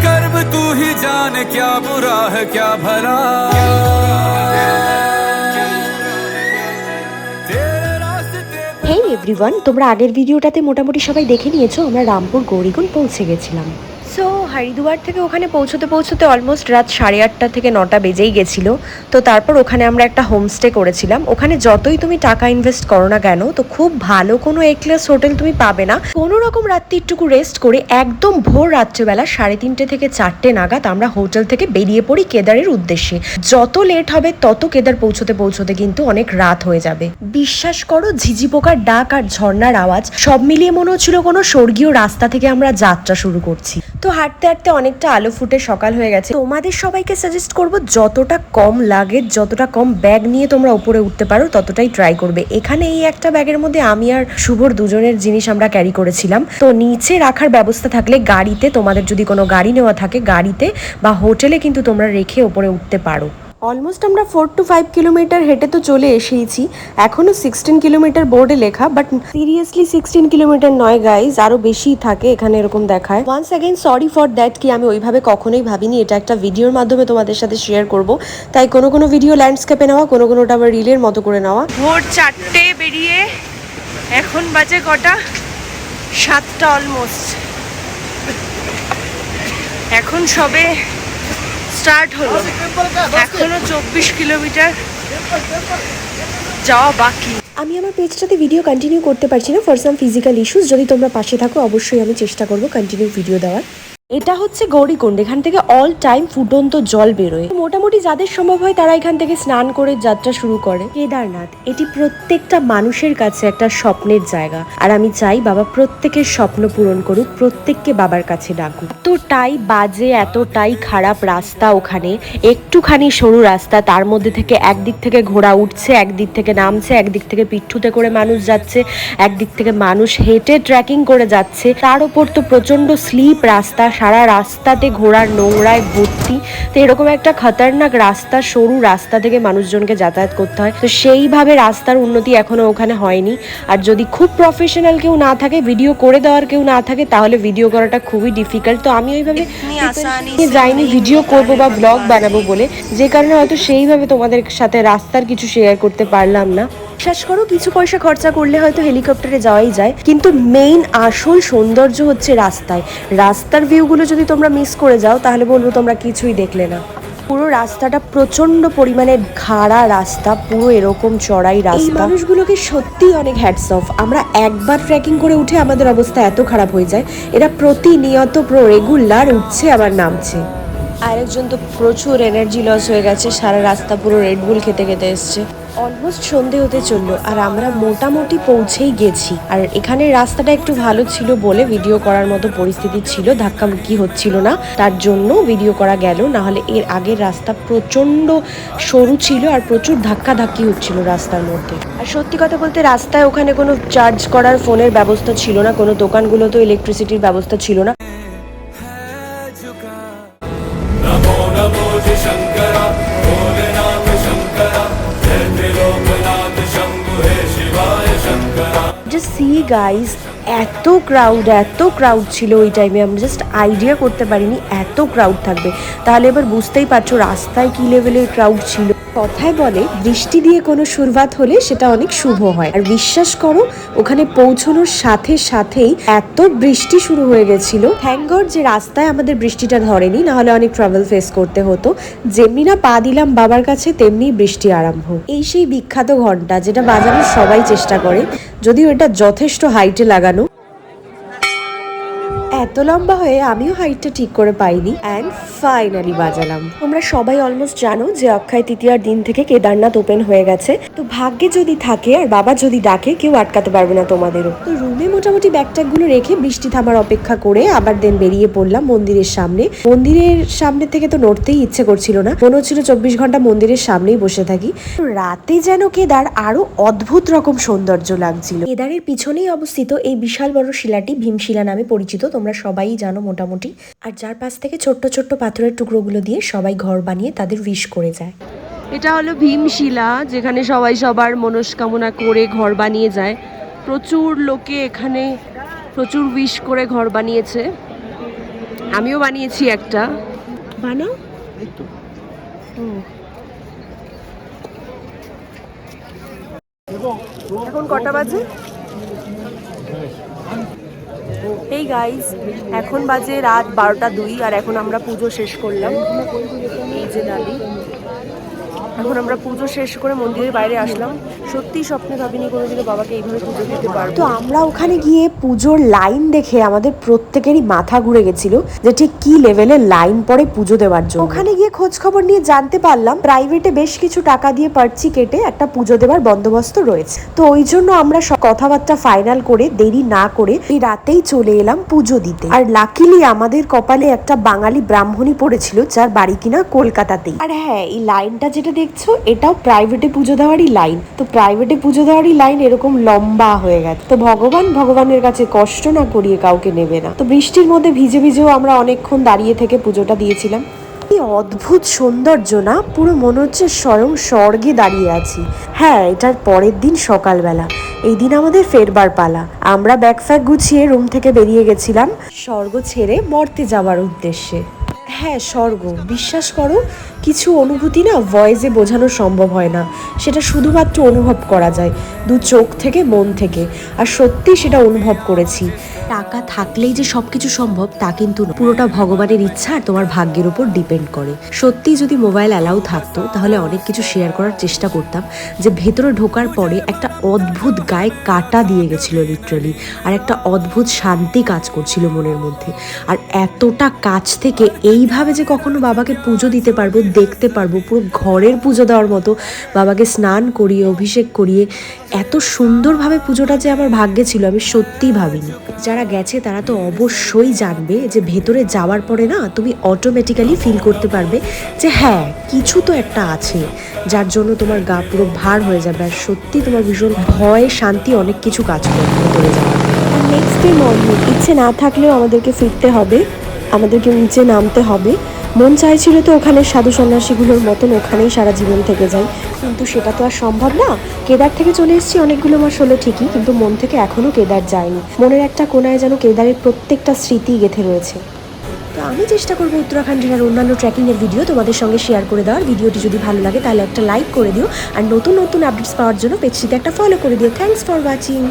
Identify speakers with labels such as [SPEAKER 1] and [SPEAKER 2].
[SPEAKER 1] कर्म तू ही जान क्या बुरा है क्या भला तेरे रास्ते
[SPEAKER 2] হেই এভরিওয়ান তোমরা আগের ভিডিওটাতে মোটামুটি সবাই দেখে নিয়েছো আমরা রামপুর গৌরীকুণ্ড পৌঁছে গেছিলাম সো হরিদুয়ার থেকে ওখানে পৌঁছতে পৌঁছতে অলমোস্ট রাত সাড়ে আটটা থেকে নটা বেজেই গেছিল। তো তারপর ওখানে আমরা একটা হোমস্টে করেছিলাম। ওখানে যতই তুমি টাকা ইনভেস্ট করো না কেন, তো খুব ভালো কোনো এ ক্লাস হোটেল তুমি পাবে না। কোনো রকম রাত্রিটুকু রেস্ট করে একদম ভোর রাত্রেবেলা সাড়ে তিনটে থেকে চারটে নাগাদ আমরা হোটেল থেকে বেরিয়ে পড়ি কেদারের উদ্দেশ্যে। যত লেট হবে, তত কেদার পৌঁছতে পৌঁছতে কিন্তু অনেক রাত হয়ে যাবে। বিশ্বাস করো, ঝিঝি পোকার ডাক আর ঝর্ণার আওয়াজ, সব মিলিয়ে মনে হচ্ছিল কোনো স্বর্গীয় রাস্তা থেকে আমরা যাত্রা শুরু করছি। তো হাঁটতে হাঁটতে অনেকটা আলো ফুটে সকাল হয়ে গেছে। তোমাদের সবাইকে সাজেস্ট করব, যতটা কম লাগে, যতটা কম ব্যাগ নিয়ে তোমরা উপরে উঠতে পারো, ততটাই ট্রাই করবে। এখানে এই একটা ব্যাগের মধ্যে আমি আর শুভর দুজনের জিনিস আমরা ক্যারি করেছিলাম। তো নিচে রাখার ব্যবস্থা থাকলে গাড়িতে তোমাদের যদি কোনো গাড়ি নেওয়া থাকে, গাড়িতে বা হোটেলে কিন্তু তোমরা রেখে উপরে উঠতে পারো। অলমোস্ট আমরা ফোর টু ফাইভ কিলোমিটার হেঁটে তো চলে এসেইছি। এখনও সিক্সটিন কিলোমিটার বোর্ডে লেখা বাট সিরিয়াসলি সিক্সটিন কিলোমিটার নয় গাইজ আরও বেশি থাকে এখানে এরকম দেখায়। Once again sorry for that কি আমি ওইভাবে কখনোই ভাবিনি, এটা একটা ভিডিওর মাধ্যমে তোমাদের সাথে শেয়ার করব। তাই কোনো কোনো ভিডিও ল্যান্ডস্কেপে নেওয়া, কোনো কোনোটা আবার রিলের মতো করে নেওয়া।
[SPEAKER 3] ভোর চারটে বেরিয়ে এখন বাজে কটা? সাতটা অলমোস্ট এখন সবে স্টার্ট হলো। এখনও চব্বিশ কিলোমিটার যাওয়া বাকি।
[SPEAKER 2] আমি আমার পেজটাতে ভিডিও কন্টিনিউ করতে পারছি না ফর সাম ফিজিক্যাল ইস্যুস যদি তোমরা পাশে থাকো, অবশ্যই আমি চেষ্টা করব কন্টিনিউ ভিডিও দেওয়ার। এটা হচ্ছে গৌরীকুণ্ড। এখান থেকে অল টাইম ফুটন্ত জল বেরোয়। মোটামুটি যাদের সম্ভব হয় তারা এখান থেকে স্নান করে যাত্রা শুরু করে। কেদারনাথ, এটি প্রত্যেকটা মানুষের কাছে একটা স্বপ্নের জায়গা। আর আমি চাই বাবা প্রত্যেকের স্বপ্ন পূরণ করুক, প্রত্যেককে বাবার কাছে ডাকুক। এতটাই বাজে, এতটাই খারাপ রাস্তা ওখানে। একটুখানি সরু রাস্তা, তার মধ্যে থেকে একদিক থেকে ঘোড়া উঠছে, একদিক থেকে নামছে, একদিক থেকে পিঠুতে করে মানুষ যাচ্ছে, একদিক থেকে মানুষ হেঁটে ট্রেকিং করে যাচ্ছে। তার উপর তো প্রচণ্ড স্লিপ রাস্তা সারা রাস্তাতে ঘোড়ার নোংরায় ভর্তি। তো এরকম একটা খতরনাক রাস্তা সরু রাস্তা থেকে মানুষজনকে যাতায়াত করতে হয়। তো সেইভাবে রাস্তার উন্নতি এখনও ওখানে হয়নি। আর যদি খুব প্রফেশনাল কেউ না থাকে ভিডিও করে দেওয়ার কেউ না থাকে তাহলে ভিডিও করাটা খুবই ডিফিকাল্ট তো আমি ওইভাবে যাইনি ভিডিও করব বা ব্লগ বানাবো বলে। যে কারণে হয়তো সেইভাবে তোমাদের সাথে রাস্তার কিছু শেয়ার করতে পারলাম না। বিশ্বাস করো কিছু পয়সা খরচা করলে হয়তো হেলিকপ্টারে যাওয়াই যায়। কিন্তু মেইন আসল সৌন্দর্য হচ্ছে রাস্তায়। রাস্তার ভিউগুলো যদি তোমরা মিস করে যাও তাহলে বলব তোমরা কিছুই দেখলে না। পুরো রাস্তাটা প্রচণ্ড পরিমাণে খাড়া রাস্তা পুরো এরকম চড়াই রাস্তা। মানুষগুলোকে সত্যি অনেক হ্যাটস অফ আমরা একবার ট্রেকিং করে উঠে আমাদের অবস্থা এত খারাপ হয়ে যায়। এরা প্রতিনিয়ত পুরো রেগুলার উঠছে আবার নামছে। আরেকজন তো প্রচুর এনার্জি লস হয়ে গেছে সারা রাস্তা পুরো রেডবুল খেতে খেতে এসছে। অলমোস্ট সন্ধে হতে চলল আর আমরা মোটামুটি পৌঁছেই গেছি। আর এখানে রাস্তাটা একটু ভালো ছিল বলে ভিডিও করার মতো পরিস্থিতি ছিল। ধাক্কামুক্কি হচ্ছিল না। তার জন্য ভিডিও করা গেল না হলে এর আগের রাস্তা প্রচণ্ড সরু ছিল আর প্রচুর ধাক্কা ধাক্কি হচ্ছিল রাস্তার মধ্যে। আর সত্যি কথা বলতে রাস্তায় ওখানে কোনো চার্জ করার ফোনের ব্যবস্থা ছিল না, কোনো দোকানগুলোতেও ইলেকট্রিসিটির ব্যবস্থা ছিল না। গাইস এত ক্রাউড এত ক্রাউড ছিল ওই টাইমে আমি জাস্ট আইডিয়া করতে পারিনি, এত ক্রাউড থাকবে। তাহলে এবার বুঝতেই পারছ রাস্তায় কী লেভেলের ক্রাউড ছিল। কথায় বলে, বৃষ্টি দিয়ে কোনো শুরুয়াত হলে সেটা অনেক শুভ হয়। আর বিশ্বাস করো, ওখানে পৌঁছানোর সাথে সাথেই এত বৃষ্টি শুরু হয়ে গেছিল। গড যে রাস্তায় আমাদের বৃষ্টিটা ধরেনি না হলে অনেক ট্রাভেল ফেস করতে হতো। যেমনি না পা দিলাম বাবার কাছে, তেমনি বৃষ্টি আরম্ভ। এই সেই বিখ্যাত ঘণ্টা যেটা বাজানোর সবাই চেষ্টা করে, যদিও এটা যথেষ্ট হাইটে লাগানো। এত লম্বা হয়ে আমিও হাইটটা ঠিক করে পাইনি অ্যান্ড ফাইনালি বাজালাম। তোমরা সবাই অলমোস্ট জানো যে অক্ষয় তৃতীয়ার দিন থেকে কেদারনাথ ওপেন হয়ে গেছে। তো ভাগ্যে যদি থাকে আর বাবা যদি ডাকে, কেউ আটকাতে পারবে না তোমাদেরও। তো রুমে মোটামুটি ব্যাগট্যাগুলো রেখে বৃষ্টি থামার অপেক্ষা করে আবার দেন বেরিয়ে পড়লাম মন্দিরের সামনে। মন্দিরের সামনে থেকে তো নড়তেই ইচ্ছে করছিল না। মনে হচ্ছিল চব্বিশ ঘণ্টা মন্দিরের সামনেই বসে থাকি। রাতে যেন কেদার আরও অদ্ভুত রকম সৌন্দর্য লাগছিল। কেদারের পিছনেই অবস্থিত এই বিশাল বড় শিলাটি ভীমশিলা নামে পরিচিত, তোমরা সবাই জানো মোটামুটি। আর যার পাশ থেকে ছোট্ট ছোট্ট পাথরের টুকরোগুলো দিয়ে সবাই ঘর বানিয়ে তাদের উইশ করে যায়।
[SPEAKER 3] এটা হলো ভীমশিলা যেখানে সবাই সবার মনস্কামনা করে ঘর বানিয়ে যায়। প্রচুর লোকে এখানে প্রচুর উইশ করে ঘর বানিয়েছে। আমিও বানিয়েছি একটা। বানাও। এখন কটা বাজে? এই গাইজ এখন বাজে রাত বারোটা দুই আর এখন আমরা পুজো শেষ করলাম। এই যে ডালি এখন আমরা পুজো শেষ করে মন্দিরের বাইরে আসলাম। সত্যি স্বপ্নে ভাবিনি কোনোদিনও বাবাকে এইভাবে পুজো দিতে পারব।
[SPEAKER 2] তো আমরা ওখানে গিয়ে পুজোর লাইন দেখে আমাদের প্রত্যেকেরই মাথা ঘুরে গেছিল যে ঠিক কি লেভেলের লাইন পড়ে পুজো দেওয়ার জন্য। ওখানে গিয়ে খোঁজ খবর নিয়ে জানতে পারলাম প্রাইভেটে বেশ কিছু টাকা দিয়ে পার্চি কেটে একটা পুজো দেওয়ার বন্দোবস্ত রয়েছে। তো ওই জন্য আমরা কথাবার্তা ফাইনাল করে, দেরি না করে এই রাতেই চলে এলাম পুজো দিতে। আর লাকিলি আমাদের কপালে একটা বাঙালি ব্রাহ্মণী পড়েছিল যার বাড়ি কিনা কলকাতাতেই। আর হ্যাঁ এই লাইনটা যেটা দেখছ এটাও প্রাইভেটে পুজো দেওয়ারই লাইন তো প্রাইভেটে পুজো দেওয়ারই লাইন এরকম লম্বা হয়ে গেছে। তো ভগবান ভগবানের কাছে কষ্ট না করিয়ে কাউকে নেবে না। তো বৃষ্টির মধ্যে ভিজে ভিজেও আমরা অনেকক্ষণ দাঁড়িয়ে থেকে পুজোটা দিয়েছিলাম। কি অদ্ভুত সৌন্দর্য না? পুরো মনে হচ্ছে স্বয়ং স্বর্গে দাঁড়িয়ে আছি। হ্যাঁ এটার পরের দিন সকালবেলা। এই দিন আমাদের ফেরবার পালা। আমরা ব্যাগ ফ্যাগ গুছিয়ে রুম থেকে বেরিয়ে গেছিলাম। স্বর্গ ছেড়ে মর্তে যাওয়ার উদ্দেশ্যে। হ্যাঁ স্বর্গ। বিশ্বাস করো, কিছু অনুভূতি না ভয়েসে বোঝানো সম্ভব হয় না। সেটা শুধুমাত্র অনুভব করা যায়, দু চোখ থেকে মন থেকে। আর সত্যি সেটা অনুভব করেছি। টাকা থাকলেই যে সব কিছু সম্ভব, তা কিন্তু পুরোটা ভগবানের ইচ্ছা আর তোমার ভাগ্যের উপর ডিপেন্ড করে। সত্যি যদি মোবাইল অ্যালাউ থাকতো, তাহলে অনেক কিছু শেয়ার করার চেষ্টা করতাম, যে ভেতরে ঢোকার পরে একটা অদ্ভুত গায়ে কাটা দিয়ে গেছিল লিটারালি আর একটা অদ্ভুত শান্তি কাজ করছিল মনের মধ্যে। আর এতটা কাছ থেকে এইভাবে যে কখনো বাবাকে পুজো দিতে পারব, দেখতে পারব, পুরো ঘরের পুজো দেওয়ার মতো, বাবাকে স্নান করিয়ে, অভিষেক করিয়ে, এত সুন্দরভাবে পুজোটা যে আমার ভাগ্যে ছিল, আমি সত্যিই ভাবিনি। যারা গেছে তারা তো অবশ্যই জানবে যে ভেতরে যাওয়ার পরে না তুমি অটোমেটিক্যালি ফিল করতে পারবে যে হ্যাঁ কিছু তো একটা আছে, যার জন্য তোমার গা পুরো ভার হয়ে যাবে। আর সত্যি তোমার ভীষণ ভয়, শান্তি অনেক কিছু কাজ করবে ভেতরে নেক্সট ডে ইচ্ছে না থাকলেও আমাদেরকে ফিরতে হবে, আমাদেরকে নিচে নামতে হবে। মন চাইছিল তো ওখানে সাধু সন্ন্যাসীগুলোর মতন ওখানেই সারা জীবন থেকে যাই। কিন্তু সেটা তো আর সম্ভব না। কেদার থেকে চলে এসেছি অনেকগুলো মাস হলো ঠিকই, কিন্তু মন থেকে এখনও কেদার যায়নি। মনের একটা কোনায় যেন কেদারের প্রত্যেকটা স্মৃতি গেঁথে রয়েছে। তো আমি চেষ্টা করব উত্তরাখণ্ড জেলার অন্যান্য ট্রেকিংয়ের ভিডিও তোমাদের সঙ্গে শেয়ার করে দেওয়ার। ভিডিওটি যদি ভালো লাগে তাহলে একটা লাইক করে দিও। আর নতুন নতুন আপডেটস পাওয়ার জন্য পেজটিতে একটা ফলো করে দিও। Thanks for watching